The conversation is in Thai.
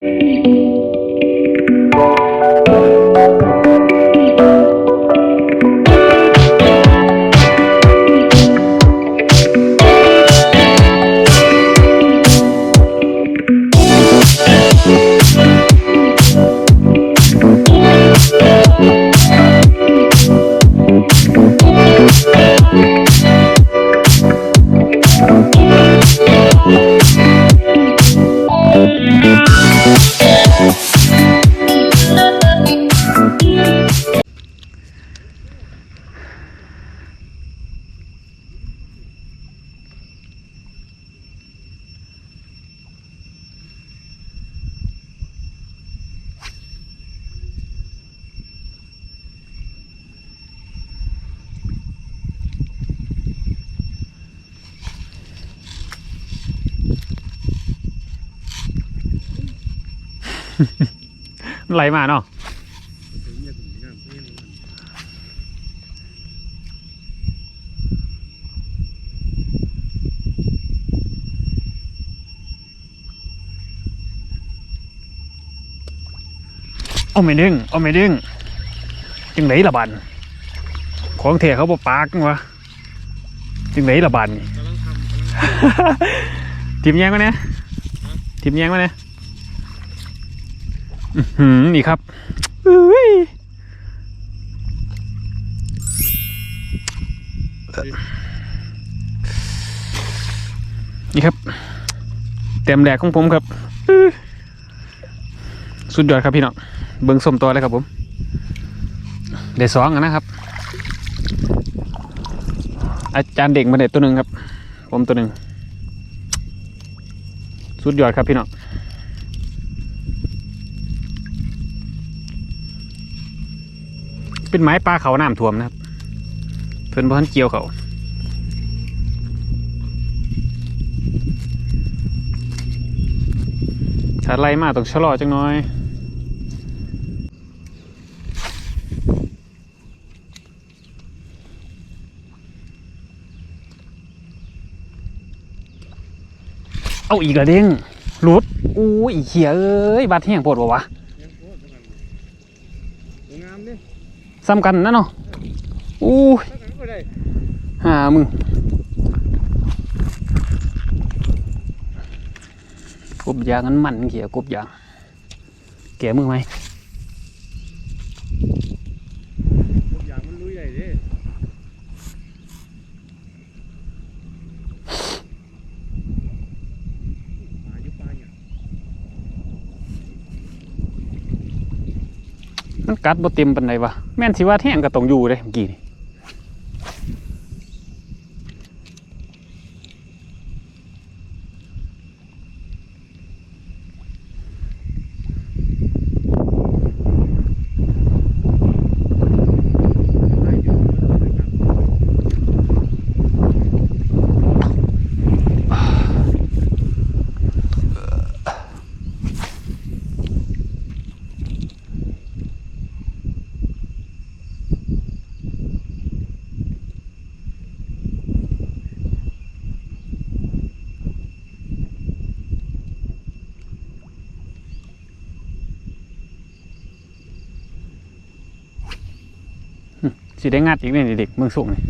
Música ไหลมาเนาะเอาไม่ดึงเอาไม่ดึงจังไหนละบันของเทเขาบอปากวะจังไหนละบันนี่กำลังทำกำลังทีมแยงมาเนี่ยทีมแยงมาเนี่ยอื้อหือ นี่ครับอุ้ยนี่ครับ เต็มแหลกของผมครับ สุดยอดครับพี่น้อง เบิ้งส้มตัวเลยครับผมเดี๋ยวสองนะครับ อาจารย์เด็กมาเด็ดตัวหนึ่งครับ ผมตัวหนึ่ง สุดยอดครับพี่น้อง เป็นไม้ปลาเขาน้ำท่วมนะครับ เพิ่นบ่ทันเกี่ยวเขาถ้าไล่มาต้องชะลอจังน้อยเอาอีกและเด้งหลุดอู้ยเขียเอ้ยบาดแห้งปวดบ่วะโคตรงามดิ ซ้ำกันนะเนาะอู้ห้ากันก็ได้หามึงกบยางนั้นมันเขียกบยางแกมือไหม ทุกอย่างมันลุยได้ดิปลาอยู่ปลาอย่าง มันกัดบ่เต็มปันใดวะแม่นสิว่าแท่งก็ต้องอยู่เลยเมื่อกี้นี่ สิได้งัดอีกเนี่ยเด็กเมืองสูงนี่